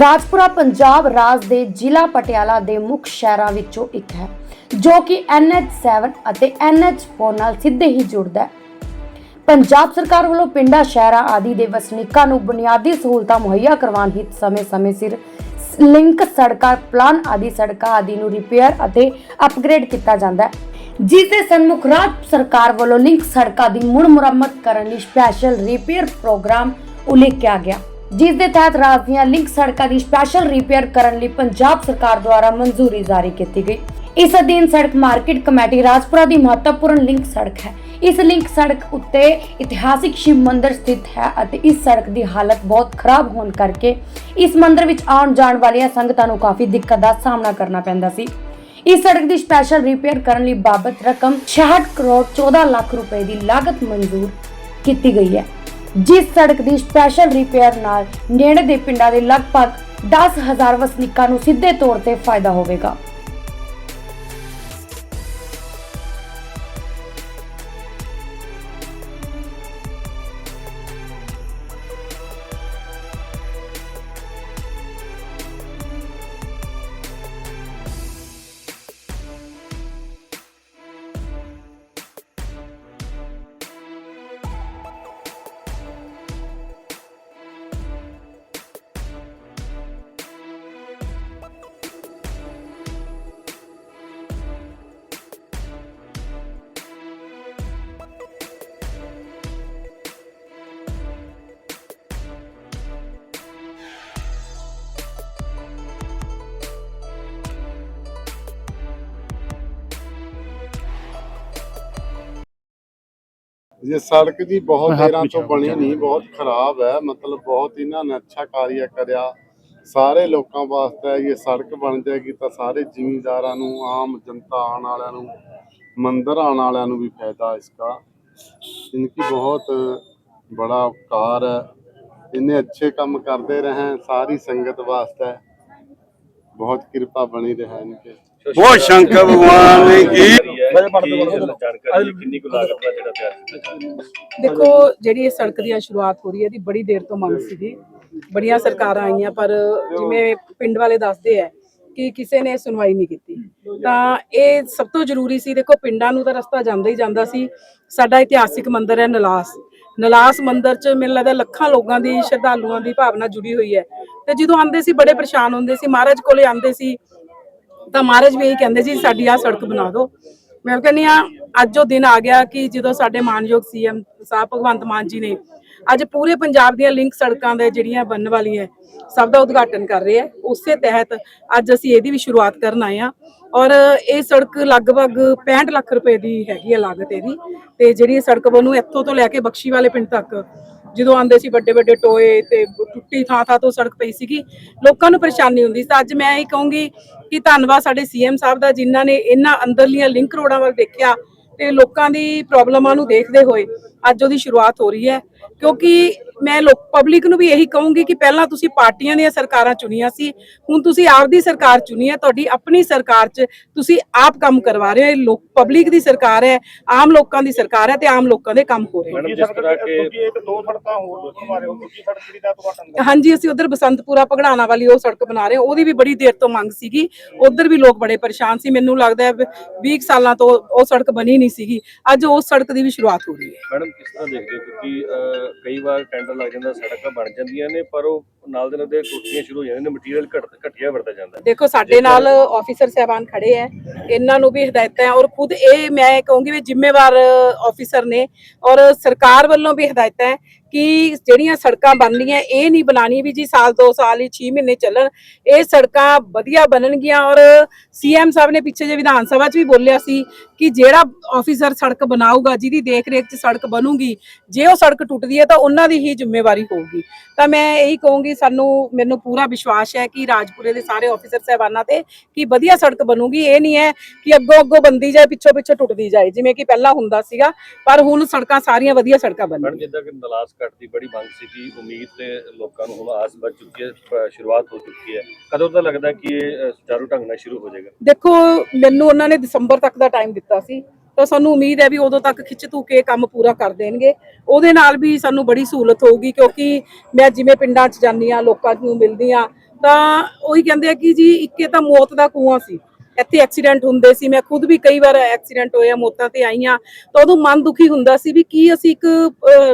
ਰਾਜਪੁਰਾ ਪੰਜਾਬ ਰਾਜ ਦੇ ਜ਼ਿਲ੍ਹਾ ਪਟਿਆਲਾ ਦੇ ਮੁੱਖ ਸ਼ਹਿਰਾਂ ਵਿੱਚੋਂ ਇੱਕ ਹੈ, ਜੋ ਕਿ NH7 ਅਤੇ NH4 ਨਾਲ ਸਿੱਧੇ ਹੀ ਜੁੜਦਾ ਹੈ। ਪੰਜਾਬ ਸਰਕਾਰ ਵੱਲੋਂ ਪਿੰਡਾਂ, ਸ਼ਹਿਰਾਂ ਆਦਿ ਦੇ ਵਸਨੀਕਾਂ ਨੂੰ ਬੁਨਿਆਦੀ ਸਹੂਲਤਾਂ ਮੁਹੱਈਆ ਕਰਵਾਉਣ ਹਿੱਤ ਸਮੇਂ-ਸਮੇਂ ਸਿਰ ਲਿੰਕ ਸੜਕਾਂ, ਪਲਾਨ ਆਦਿ ਸੜਕਾਂ ਆਦਿ ਨੂੰ ਰਿਪੇਅਰ ਅਤੇ ਅਪਗ੍ਰੇਡ ਕੀਤਾ ਜਾਂਦਾ ਹੈ ਜਿਸ ਦੇ ਸਨਮੁਖ ਰਾਜ ਸਰਕਾਰ ਵੱਲੋਂ ਲਿੰਕ ਸੜਕਾਂ ਦੀ ਮੁੜ ਮੁਰੰਮਤ ਕਰਨ ਲਈ ਸਪੈਸ਼ਲ ਰਿਪੇਅਰ ਪ੍ਰੋਗਰਾਮ ਉਲੀਕਿਆ ਗਿਆ। ਜਿਸ ਦੇ ਤਹਿਤ ਰਾਜ ਦੀਆਂ ਲਿੰਕ ਸੜਕਾਂ ਦੀ ਸਪੈਸ਼ਲ ਰਿਪੇਅਰ ਕਰਨ ਲਈ ਪੰਜਾਬ ਸਰਕਾਰ ਦੁਆਰਾ ਮਨਜ਼ੂਰੀ ਜਾਰੀ ਕੀਤੀ ਗਈ। ਇਸ ਅਧੀਨ ਸੜਕ ਮਾਰਕੀਟ ਕਮੇਟੀ ਰਾਜਪੁਰਾ ਦੀ ਮਹੱਤਵਪੂਰਨ ਲਿੰਕ ਸੜਕ ਹੈ। ਇਸ ਲਿੰਕ ਸੜਕ ਉੱਤੇ ਇਤਿਹਾਸਿਕ ਸ਼ਿਵ ਮੰਦਿਰ ਸਥਿਤ ਹੈ ਅਤੇ ਇਸ ਸੜਕ ਦੀ ਹਾਲਤ ਬਹੁਤ ਖਰਾਬ ਹੋਣ ਕਰਕੇ ਇਸ ਮੰਦਿਰ ਵਿੱਚ ਆਉਣ ਜਾਣ ਵਾਲੀਆਂ ਸੰਗਤਾਂ ਨੂੰ ਕਾਫੀ ਦਿੱਕਤ ਦਾ ਸਾਹਮਣਾ ਕਰਨਾ ਪੈਂਦਾ ਸੀ। ਇਸ ਸੜਕ ਦੀ ਸਪੈਸ਼ਲ ਰਿਪੇਅਰ ਕਰਨ ਲਈ ਬਾਬਤ ਰਕਮ 66 ਕਰੋੜ 14 ਲੱਖ ਰੁਪਏ ਦੀ ਲਾਗਤ ਮਨਜ਼ੂਰ ਕੀਤੀ ਗਈ ਹੈ। ਜਿਸ ਸੜਕ ਦੀ ਸਪੈਸ਼ਲ ਰਿਪੇਅਰ ਨਾਲ ਨੇੜੇ ਦੇ ਪਿੰਡਾਂ ਦੇ ਲਗਭਗ 10000 ਵਸਨੀਕਾਂ ਨੂੰ ਸਿੱਧੇ ਤੌਰ ਤੇ ਫਾਇਦਾ ਹੋਵੇਗਾ। ਜੇ ਸੜਕ ਜੀ ਬਹੁਤ ਦੇਰਾਂ ਤੋਂ ਬਣੀ ਨਹੀਂ ਬਹੁਤ ਖਰਾਬ ਹੈ ਮਤਲਬ ਬਹੁਤ ਇਹਨਾਂ ਨੇ ਅੱਛਾ ਕਾਰਿਆ ਕਰਿਆ। ਸਾਰੇ ਲੋਕਾਂ ਵਾਸਤੇ ਇਹ ਸੜਕ ਬਣ ਜਾਏਗੀ ਤਾਂ ਸਾਰੇ ਜ਼ਿਮੀਂਦਾਰਾਂ ਨੂੰ ਆਮ ਜਨਤਾ ਆਣ ਵਾਲਿਆਂ ਨੂੰ ਮੰਦਰ ਆਣ ਵਾਲਿਆਂ ਨੂੰ ਵੀ ਫਾਇਦਾ ਇਸ ਦਾ ਇਨਕੀ ਬਹੁਤ ਬੜਾ ਉਪਕਾਰ ਹੈ। ਇਹਨੇ ਅੱਛੇ ਕੰਮ ਕਰਦੇ ਰਹੇ ਸਾਰੀ ਸੰਗਤ ਵਾਸਤੇ ਬਹੁਤ ਕਿਰਪਾ ਬਣੀ ਰਹੇ ਇਨਕੇ। ਬਹੁਤ ਸ਼ੰਕਰ ਭਗਵਾਨ ਕੀ ਜਾਣਕਾਰੀ ਕਿੰਨੀ ਕੁ ਲਾਗਤ ਦਾ ਜਿਹੜਾ ਤਿਆਰ ਕੀਤਾ ਜਾ ਰਿਹਾ? ਹੈ ਦੇਖੋ ਜਿਹੜੀ ਇਹ ਸੜਕ ਦੀ ਸ਼ੁਰੂਆਤ ਹੋ ਰਹੀ ਹੈ ਇਹਦੀ ਬੜੀ ਦੇਰ ਤੋਂ ਮੰਗ ਸੀਗੀ। ਬੜੀਆਂ ਸਰਕਾਰਾਂ ਆਈਆਂ ਪਰ ਜਿਵੇਂ ਪਿੰਡ ਵਾਲੇ ਦੱਸਦੇ ਆ ਕਿ ਕਿਸੇ ਨੇ ਸੁਣਵਾਈ ਨਹੀਂ ਕੀਤੀ। ਤਾਂ ਇਹ ਸਭ ਤੋਂ ਜ਼ਰੂਰੀ ਸੀ ਦੇਖੋ ਪਿੰਡਾਂ ਨੂੰ ਤਾਂ ਰਸਤਾ ਜਾਂਦਾ ਹੀ ਜਾਂਦਾ ਸੀ। ਸਾਡਾ ਇਤਿਹਾਸਿਕ ਮੰਦਿਰ ਹੈ ਨਲਾਸ। ਨਲਾਸ ਮੰਦਿਰ 'ਚ ਮੈਨੂੰ ਲੱਗਦਾ ਲੱਖਾਂ ਲੋਕਾਂ ਦੀ ਸ਼ਰਧਾਲੂਆਂ ਦੀ ਭਾਵਨਾ ਜੁੜੀ ਹੋਈ ਹੈ। ਤੇ ਜਦੋਂ ਆਉਂਦੇ ਸੀ ਬੜੇ ਪਰੇਸ਼ਾਨ ਹੁੰਦੇ ਸੀ। ਮਹਾਰਾਜ ਕੋਲੇ ਆਉਂਦੇ ਸੀ ਤਾਂ ਮਹਾਰਾਜ ਵੀ ਇਹੀ ਕਹਿੰਦੇ ਜੀ, ਸਾਡੀ ਆ ਸੜਕ ਬਣਾ ਦਿਓ। ਮੈਂ ਕਹਿੰਦੀ ਆ ਅੱਜ ਉਹ ਦਿਨ ਆ ਗਿਆ ਕਿ ਜਦੋਂ ਸਾਡੇ ਮਾਨਯੋਗ ਸੀਐਮ ਸਾਹਿਬ ਭਗਵੰਤ ਮਾਨ ਜੀ ਨੇ ਅੱਜ ਪੂਰੇ ਪੰਜਾਬ ਦੀਆਂ ਲਿੰਕ ਸੜਕਾਂ ਦੇ ਜਿਹੜੀਆਂ ਬਣਨ ਵਾਲੀਆਂ ਸਭ ਦਾ ਉਦਘਾਟਨ ਕਰ ਰਹੇ ਆ। ਉਸੇ ਤਹਿਤ ਅੱਜ ਅਸੀਂ ਇਹਦੀ ਵੀ ਸ਼ੁਰੂਆਤ ਕਰਨ ਆਏ ਆ ਔਰ ਇਹ ਸੜਕ ਲਗਭਗ 65 ਲੱਖ ਰੁਪਏ ਦੀ ਹੈਗੀ ਹੈ ਲਾਗਤ ਇਹਦੀ ਤੇ ਜਿਹੜੀ ਇਹ ਸੜਕ ਬਣੂ ਇੱਥੋਂ ਤੋਂ ਲੈ ਕੇ ਬਖਸ਼ੀ ਵਾਲੇ ਪਿੰਡ ਤੱਕ ਜਦੋਂ ਆਂਦੇ ਸੀ ਵੱਡੇ ਵੱਡੇ ਟੋਏ ਤੇ ਟੁੱਟੀ ਥਾਂ ਥਾਂ ਤੋਂ ਸੜਕ ਪਈ ਸੀਗੀ, ਲੋਕਾਂ ਨੂੰ ਪਰੇਸ਼ਾਨੀ ਹੁੰਦੀ ਸੀ। ਅੱਜ ਮੈਂ ਇਹ ਕਹੂੰਗੀ ਕਿ ਧੰਨਵਾਦ ਸਾਡੇ ਸੀਐਮ ਸਾਹਿਬ ਦਾ, ਜਿਨ੍ਹਾਂ ਨੇ ਇਹਨਾਂ ਅੰਦਰਲੀਆਂ ਲਿੰਕ ਰੋਡਾਂ ਵੱਲ ਦੇਖਿਆ ਤੇ ਲੋਕਾਂ ਦੀ ਪ੍ਰੋਬਲਮਾਂ ਨੂੰ ਦੇਖਦੇ ਹੋਏ। ਅੱਜ ਉਹਦੀ ਸ਼ੁਰੂਆਤ ਹੋ ਰਹੀ ਹੈ। ਕਿਉਂਕਿ ਮੈਂ ਲੋਕ ਪਬਲਿਕ ਨੂੰ ਵੀ ਇਹੀ ਕਹੂੰਗੀ ਕਿ ਪਹਿਲਾਂ ਤੁਸੀਂ ਪਾਰਟੀਆਂ ਦੀਆਂ ਸਰਕਾਰਾਂ ਚੁਣੀਆਂ ਸੀ ਹੁਣ ਤੁਸੀਂ ਆਪਦੀ ਸਰਕਾਰ ਚੁਣੀ ਹੈ ਤੁਹਾਡੀ ਆਪਣੀ ਸਰਕਾਰ 'ਚ ਤੁਸੀਂ ਆਪ ਕੰਮ ਕਰਵਾ ਰਹੇ ਹੋ। ਇਹ ਲੋਕ ਪਬਲਿਕ ਦੀ ਸਰਕਾਰ ਹੈ ਆਮ ਲੋਕਾਂ ਦੀ ਸਰਕਾਰ ਹੈ ਤੇ ਆਮ ਲੋਕਾਂ ਦੇ ਕੰਮ ਹੋ ਰਹੇ ਨੇ। ਮੈਡਮ ਜਿਸ ਤਰ੍ਹਾਂ ਕਿ ਇੱਕ ਦੋ ਸੜਕਾਂ ਹੋਰ ਬਣਵਾ ਰਹੇ ਹੋ ਦੂਜੀ ਸੜਕ ਜਿਹੜੀ ਦਾ ਤੁਹਾਡਾ ਹਾਂਜੀ ਅਸੀਂ ਉਧਰ ਬਸੰਤਪੁਰਾ ਪਗੜਾਣਾ ਵਾਲੀ ਉਹ ਸੜਕ ਬਣਾ ਰਹੇ ਹਾਂ ਉਹਦੀ ਵੀ ਬੜੀ ਦੇਰ ਤੋਂ ਮੰਗ ਸੀਗੀ। ਉਧਰ ਵੀ ਲੋਕ ਬੜੇ ਪਰੇਸ਼ਾਨ ਸੀ ਮੈਨੂੰ ਲੱਗਦਾ ਹੈ 20 ਸਾਲਾਂ ਤੋਂ ਉਹ ਸੜਕ ਬਣੀ ਨਹੀਂ ਸੀਗੀ। ਅੱਜ ਉਸ ਸੜਕ ਦੀ ਵੀ ਸ਼ੁਰੂਆਤ ਹੋ ਰਹੀ ਹੈ। ਮੈਡਮ ਕਿਸ ਤਰ੍ਹਾਂ ਦੇਖਦੇ ਹੋ? ਕਿਉਂਕਿ ਅਹ, ਕਈ ਵਾਰ ਟੈਂਡਰ ਲੱਗ ਜਾਂਦਾ ਸੜਕਾਂ ਬਣ ਜਾਂਦੀਆਂ ਨੇ ਪਰ ਉਹ ਨਾਲ ਦੇ ਨਾਲ ਦੇ ਟੁੱਟੀਆਂ ਸ਼ੁਰੂ ਹੋ ਜਾਂਦੀਆਂ ਨੇ ਮਟੀਰੀਅਲ ਘਟ ਘਟੀਆ ਵਰਤਾ ਜਾਂਦਾ ਹੈ। ਦੇਖੋ ਸਾਡੇ ਨਾਲ ਆਫੀਸਰ ਸਹਿਬਾਨ ਖੜੇ ਐ ਇਹਨਾਂ ਨੂੰ ਵੀ ਹਦਾਇਤਾਂ ਹੈ ਔਰ ਖੁਦ ਇਹ ਮੈਂ ਕਹੂੰਗੀ ਵੀ ਜ਼ਿੰਮੇਵਾਰ ਆਫੀਸਰ ਨੇ ਔਰ ਸਰਕਾਰ ਵੱਲੋਂ ਵੀ ਹਦਾਇਤਾਂ ਹੈ ਕਿ ਜਿਹੜੀਆਂ ਸੜਕਾਂ ਬਣਨੀਆਂ, ਇਹ ਨਹੀਂ ਬਣਾਣੀ ਵੀ ਜੀ ਸਾਲ 2 ਸਾਲ ਹੀ 6 ਮਹੀਨੇ ਚੱਲਣ। ਇਹ ਸੜਕਾਂ ਵਧੀਆ ਬਣਨਗੀਆਂ ਔਰ ਸੀਐਮ ਸਾਹਿਬ ਨੇ ਪਿੱਛੇ ਜੇ ਵਿਧਾਨ ਸਭਾ 'ਚ ਵੀ ਬੋਲਿਆ ਸੀ ਕਿ ਜਿਹੜਾ ਆਫੀਸਰ ਸੜਕ ਬਣਾਊਗਾ, ਜਿਹਦੀ ਦੇਖ ਰੇਖ 'ਚ ਸੜਕ ਬਣੂਗੀ, ਜੇ ਉਹ ਸੜਕ ਟੁੱਟਦੀ ਹੈ ਤਾਂ ਉਹਨਾਂ ਦੀ ਹੀ ਜ਼ਿੰਮੇਵਾਰੀ ਹੋਊਗੀ। ਤਾਂ ਮੈਂ ਇਹੀ ਕਹੂੰਗੀ, ਸਾਨੂੰ, ਮੈਨੂੰ ਪੂਰਾ ਵਿਸ਼ਵਾਸ ਹੈ ਕਿ ਰਾਜਪੁਰੇ ਦੇ ਸਾਰੇ ਆਫੀਸਰ ਸਹਿਬਾਨਾਂ ਤੇ ਕਿ ਵਧੀਆ ਸੜਕ ਬਣੂਗੀ। ਇਹ ਨਹੀਂ ਹੈ ਕਿ ਅੱਗੋਂ ਅੱਗੋਂ ਬੰਦੀ ਜਾਏ ਪਿੱਛੋਂ ਪਿੱਛੋਂ ਟੁੱਟਦੀ ਜਾਏ, ਜਿਵੇਂ ਕਿ ਪਹਿਲਾਂ ਹੁੰਦਾ ਸੀਗਾ, ਪਰ ਹੁਣ ਸੜਕਾਂ ਸਾਰੀਆਂ ਵਧੀਆ ਸੜਕਾਂ ਬਣ ਬਣਨਗੀਆਂ ਜਿੱਦਾਂ ਕਿ ਨਲਾਸ ਘਟ ਦੀ ਬੜੀ ਮੰਗ ਸੀਗੀ। ਉਮੀਦ ਤੇ ਲੋਕਾਂ ਨੂੰ ਹੁਣ ਆਸ ਬਚ ਚੁੱਕੀ ਹੈ ਸ਼ੁਰੂਆਤ ਹੋ ਚੁੱਕੀ ਹੈ। ਕਦੋਂ ਤਾਂ ਲੱਗਦਾ ਕਿ ਇਹ ਸੁਚਾਰੂ ਢੰਗ ਨਾਲ ਸ਼ੁਰੂ ਹੋ ਜਾਏਗਾ? ਦੇਖੋ, ਮੈਨੂੰ ਉਹਨਾਂ ਨੇ ਦਸੰਬਰ ਤੱਕ ਦਾ ਟਾਈਮ ਦਿੱਤਾ ਸੀ। ਤਾਂ ਸਾਨੂੰ ਉਮੀਦ ਹੈ ਵੀ ਉਦੋਂ ਤੱਕ ਖਿੱਚ ਧੂ ਕੇ ਕੰਮ ਪੂਰਾ ਕਰ ਦੇਣਗੇ। ਉਹਦੇ ਨਾਲ ਵੀ ਸਾਨੂੰ ਬੜੀ ਸਹੂਲਤ ਹੋਊਗੀ, ਕਿਉਂਕਿ ਮੈਂ ਜਿਵੇਂ ਪਿੰਡਾਂ 'ਚ ਜਾਂਦੀ ਆ ਲੋਕਾਂ ਨੂੰ ਮਿਲਦੀ ਆ ਤਾਂ ਉਹੀ ਕਹਿੰਦੇ ਆ ਕਿ ਜੀ, ਇੱਕੇ ਤਾਂ ਮੌਤ ਦਾ ਕੂਆਂ ਸੀ। ਇੱਥੇ ਐਕਸੀਡੈਂਟ ਹੁੰਦੇ ਸੀ, ਮੈਂ ਖੁਦ ਵੀ ਕਈ ਵਾਰ ਐਕਸੀਡੈਂਟ ਹੋਇਆ ਮੌਤਾਂ ਤੇ ਆਈਆਂ ਤਾਂ ਉਦੋਂ ਮਨ ਦੁਖੀ ਹੁੰਦਾ ਸੀ ਵੀ ਕੀ ਅਸੀਂ ਇੱਕ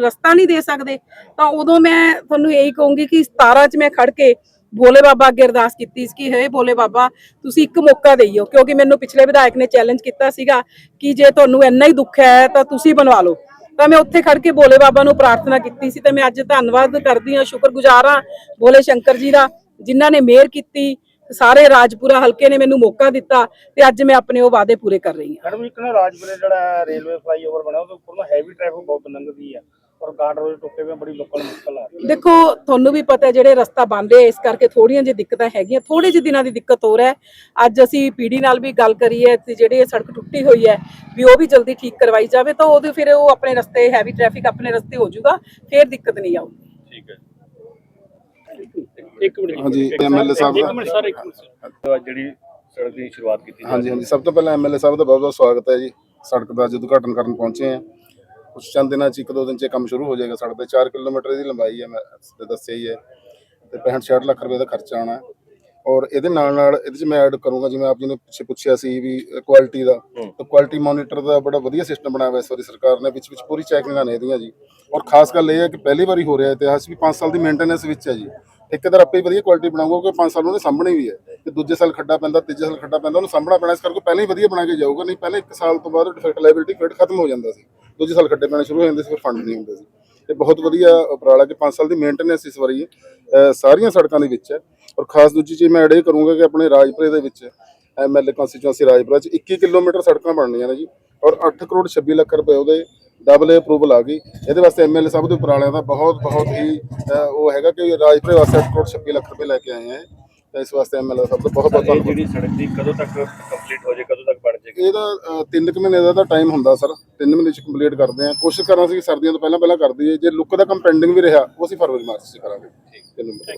ਰਸਤਾ ਨਹੀਂ ਦੇ ਸਕਦੇ। ਤਾਂ ਉਦੋਂ ਮੈਂ ਤੁਹਾਨੂੰ ਇਹੀ ਕਹੂੰਗੀ ਕਿ 17 ਚ ਮੈਂ ਖੜ ਕੇ ਭੋਲੇ ਬਾਬਾ ਅੱਗੇ ਅਰਦਾਸ ਕੀਤੀ ਸੀ ਕਿ, ਹੇ ਭੋਲੇ ਬਾਬਾ, ਤੁਸੀਂ ਇੱਕ ਮੌਕਾ ਦੇਈਓ, ਕਿਉਂਕਿ ਮੈਨੂੰ ਪਿਛਲੇ ਵਿਧਾਇਕ ਨੇ ਚੈਲੰਜ ਕੀਤਾ ਸੀਗਾ ਕਿ ਜੇ ਤੁਹਾਨੂੰ ਇੰਨਾ ਹੀ ਦੁੱਖ ਹੈ, ਤਾਂ ਤੁਸੀਂ ਬਣਵਾ ਲਓ। ਤਾਂ ਮੈਂ ਉੱਥੇ ਖੜ ਕੇ ਭੋਲੇ ਬਾਬਾ ਨੂੰ ਪ੍ਰਾਰਥਨਾ ਕੀਤੀ ਸੀ ਤੇ ਮੈਂ ਅੱਜ ਧੰਨਵਾਦ ਕਰਦੀ ਹਾਂ, ਸ਼ੁਕਰਗੁਜ਼ਾਰ ਹਾਂ ਭੋਲੇ ਸ਼ੰਕਰ ਜੀ ਦਾ, ਜਿਨ੍ਹਾਂ ਨੇ ਮਿਹਰ ਕੀਤੀ ਸਾਰੇ ਰਾਜਪੁਰਾ ਹਲਕੇ ਨੇ ਮੈਨੂੰ ਮੌਕਾ ਦਿੱਤਾ ਤੇ ਅੱਜ ਮੈਂ ਆਪਣੇ ਉਹ ਵਾਅਦੇ ਪੂਰੇ ਕਰ ਰਹੀ ਹਾਂ। ਮੈਡਮ ਇੱਕ ਨਾ ਰਾਜਪੁਰੇ ਜਿਹੜਾ ਰੇਲਵੇ ਫਲਾਈਓਵਰ ਬਣਿਆ ਉਹਦੇ ਉੱਪਰ ਨਾ ਹੈਵੀ ਟ੍ਰੈਫਿਕ ਬਹੁਤ ਲੰਘਦੀ ਹੈ ਔਰ ਗਾਰਡ ਰੋਡ ਟੁੱਟੇ ਹੋਏ ਬੜੀ ਲੋਕਾਂ ਨੂੰ ਮੁਸ਼ਕਲ ਆ ਰਹੀ ਦੇਖੋ ਤੁਹਾਨੂੰ ਵੀ ਪਤਾ ਜਿਹੜੇ ਰਸਤਾ ਬੰਦ ਹੈ ਇਸ ਕਰਕੇ ਥੋੜੀਆਂ ਜਿਹੀ ਦਿੱਕਤਾਂ ਹੈਗੀਆਂ ਥੋੜੇ ਜਿਹੇ ਦਿਨਾਂ ਦੀ ਦਿੱਕਤ ਹੋ ਰਿਹਾ ਹੈ। ਅੱਜ ਅਸੀਂ ਪੀਡੀ ਨਾਲ ਵੀ ਗੱਲ ਕਰੀ ਹੈ ਤੇ ਜਿਹੜੀ ਸੜਕ ਟੁੱਟੀ ਹੋਈ ਹੈ ਵੀ ਉਹ ਵੀ ਜਲਦੀ ਠੀਕ ਕਰਵਾਈ ਜਾਵੇ ਤਾਂ ਉਹਦੇ ਫਿਰ ਉਹ ਆਪਣੇ ਰਸਤੇ ਹੈਵੀ ਟ੍ਰੈਫਿਕ ਆਪਣੇ ਰਸਤੇ ਹੋ ਜਾਊਗਾ ਫਿਰ ਦਿੱਕਤ ਨਹੀਂ ਆਊਗੀ। ਠੀਕ ਹੈ। ਇੱਕ ਮਿੰਟ ਹਾਂਜੀ ਐਮਐਲਏ ਸਾਹਿਬ ਇੱਕ ਦਾ ਮਿੰਟ ਸਰ ਇੱਕ ਮਿੰਟ ਜਿਹੜੀ ਸੜਕ ਦੀ ਸ਼ੁਰੂਆਤ ਕੀਤੀ ਜਾ ਹਾਂਜੀ ਹਾਂਜੀ। ਸਭ ਤੋਂ ਪਹਿਲਾਂ ਐਮਐਲਏ ਸਾਹਿਬ ਦਾ ਬਹੁਤ ਬਹੁਤ ਸਵਾਗਤ ਹੈ ਜੀ। ਸੜਕ ਦਾ ਅੱਜ ਉਦਘਾਟਨ ਕਰਨ ਪਹੁੰਚੇ ਆ ਕੁਝ ਚੰਦ ਦਿਨਾਂ ਚ ਇੱਕ ਦੋ ਦਿਨ ਚ ਕੰਮ ਸ਼ੁਰੂ ਹੋ ਜਾਏਗਾ। ਸੜਕ ਦੇ 4 ਕਿਲੋਮੀਟਰ ਦੀ ਲੰਬਾਈ ਹੈ ਮੈਂ ਦੱਸਿਆ ਹੀ ਹੈ। ਤੇ 65 66 ਲੱਖ ਰੁਪਏ ਦਾ ਖਰਚਾ ਆਣਾ ਹੈ। ਔਰ ਇਹਦੇ ਨਾਲ ਨਾਲ ਇਹਦੇ ਚ ਮੈਂ ਐਡ ਕਰੂੰਗਾ ਜਿਵੇਂ ਆਪ ਜੀ ਨੇ ਪਿੱਛੇ ਪੁੱਛਿਆ ਸੀ ਵੀ ਕੁਆਲਿਟੀ ਦਾ। ਤਾਂ ਕੁਆਲਿਟੀ ਮੋਨੀਟਰ ਦਾ ਬੜਾ ਵਧੀਆ ਸਿਸਟਮ ਬਣਾਇਆ ਹੋਇਆ ਇਸ ਵਾਰੀ ਸਰਕਾਰ ਨੇ ਵਿੱਚ ਵਿੱਚ ਪੂਰੀ ਚੈਕਿੰਗਾਂ ਨੇ ਇਹਦੀਆਂ ਜੀ। ਔਰ ਖਾਸ ਗੱਲ ਇਹ ਹੈ ਕਿ ਪਹਿਲੀ ਵਾਰੀ ਹੋ ਰਿਹਾ ਇਤਿਹਾਸ ਵੀ 5 ਸਾਲ ਦੀ ਮੇਨਟੇਨੈਂਸ ਵਿੱਚ ਹੈ ਜੀ। ਠੇਕੇਦਾਰ ਆਪੇ ਹੀ ਵਧੀਆ ਕੁਆਲਿਟੀ ਬਣਾਊਗਾ ਕਿ 5 ਸਾਲ ਉਹਨੇ ਸਾਹਮਣੇ ਵੀ ਹੈ। ਤੇ ਦੂਜੇ ਸਾਲ ਖੱਡਾ ਪੈਂਦਾ ਤੀਜੇ ਸਾਲ ਖੱਡਾ ਪੈਂਦਾ ਉਹਨੂੰ ਸਾਹਮਣਾ ਪੈਣਾ ਇਸ ਕਰਕੇ ਪਹਿਲਾਂ ਹੀ ਵਧੀਆ ਬਣਾ ਕੇ ਜਾਊਗਾ ਨਹੀਂ ਪਹਿਲੇ 1 ਸਾਲ ਤੋਂ ਬਾਅਦ ਡਿਫੈਕਟ ਲਾਇਬਿਲਿਟੀ ਫਿਰ ਖਤਮ ਹੋ ਜਾਂਦਾ ਸੀ। ਦੂਜੇ ਸਾਲ ਖੱਡੇ ਪੈਣੇ ਸ਼ੁਰੂ ਹੋ ਜਾਂਦੇ ਸੀ ਫਿਰ ਫੰਡ ਨਹੀਂ ਹੁੰਦੇ ਸੀ। ਤੇ ਬਹੁਤ ਵਧੀਆ ਉਪਰਾਲਾ ਕਿ 5 ਸਾਲ ਦੀ ਮੇਨਟੇਨੈਂਸ ਇਸ ਵਾਰੀ ਸਾਰੀਆਂ ਸੜਕਾਂ ਦੇ ਵਿੱਚ ਹੈ। ਔਰ ਖਾਸ ਦੂਜੀ ਚੀਜ਼ ਮੈਂ ਐਡ ਇਹ ਕਰੂੰਗਾ ਕਿ ਆਪਣੇ ਰਾਜਪੁਰੇ ਦੇ ਵਿੱਚ ਐਮਐਲਏ ਕੰਸਟੀਚੁਐਂਸੀ ਰਾਜਪੁਰਾ ਚ 21 ਕਿਲੋਮੀਟਰ ਸੜਕਾਂ ਬਣਨੀਆਂ ਨੇ ਜੀ ਔਰ 8 ਕਰੋੜ 26 ਲੱਖ ਰੁਪਏ ਉਹਦੇ ਡਬਲ ਅਪਰੂਵਲ ਆ ਗਈ। ਇਹਦੇ ਵਾਸਤੇ ਐਮਐਲਏ ਸਾਹਿਬ ਦੇ ਉਪਰਾਲਿਆਂ ਦਾ ਬਹੁਤ ਬਹੁਤ ਹੀ ਉਹ ਹੈਗਾ ਕਿ ਰਾਜਪੁਰੇ ਵਾਸਤੇ 8 ਕਰੋੜ 26 ਲੱਖ ਰੁਪਏ ਲੈ ਕੇ ਆਏ ਆ। ਇਸ ਵਾਸਤੇ ਐਮਐਲਏ ਸਾਹਿਬ ਦਾ ਬਹੁਤ ਬਹੁਤ ਧੰਨਵਾਦ। ਜਿਹੜੀ ਸੜਕ ਦੀ ਕਦੋਂ ਤੱਕ ਕੰਪਲੀਟ ਹੋ ਜਾਏ ਕਦੋਂ ਤੱਕ ਬਣ ਜਾਏਗੀ ਇਹਦਾ ਤਿੰਨ ਕੁ ਮਹੀਨੇ ਦਾ ਤਾਂ ਟਾਈਮ ਹੁੰਦਾ ਸਰ। ਤਿੰਨ ਮਹੀਨੇ ਚ ਕੰਪਲੀਟ ਕਰਦੇ ਆ। ਕੋਸ਼ਿਸ਼ ਕਰਾਂ ਸੀ ਸਰਦੀਆਂ ਤੋਂ ਪਹਿਲਾਂ ਪਹਿਲਾਂ ਕਰ ਦਈਏ। ਜੇ ਲੁੱਕ ਦਾ ਕੰਮ ਪੈਂਡਿੰਗ ਵੀ ਰਿਹਾ ਉਹ ਅਸੀਂ ਫਰਵਰੀ ਮਾਰਚ ਚ ਕਰਾਂਗੇ। ਠੀਕ ਮਹੀਨੇ।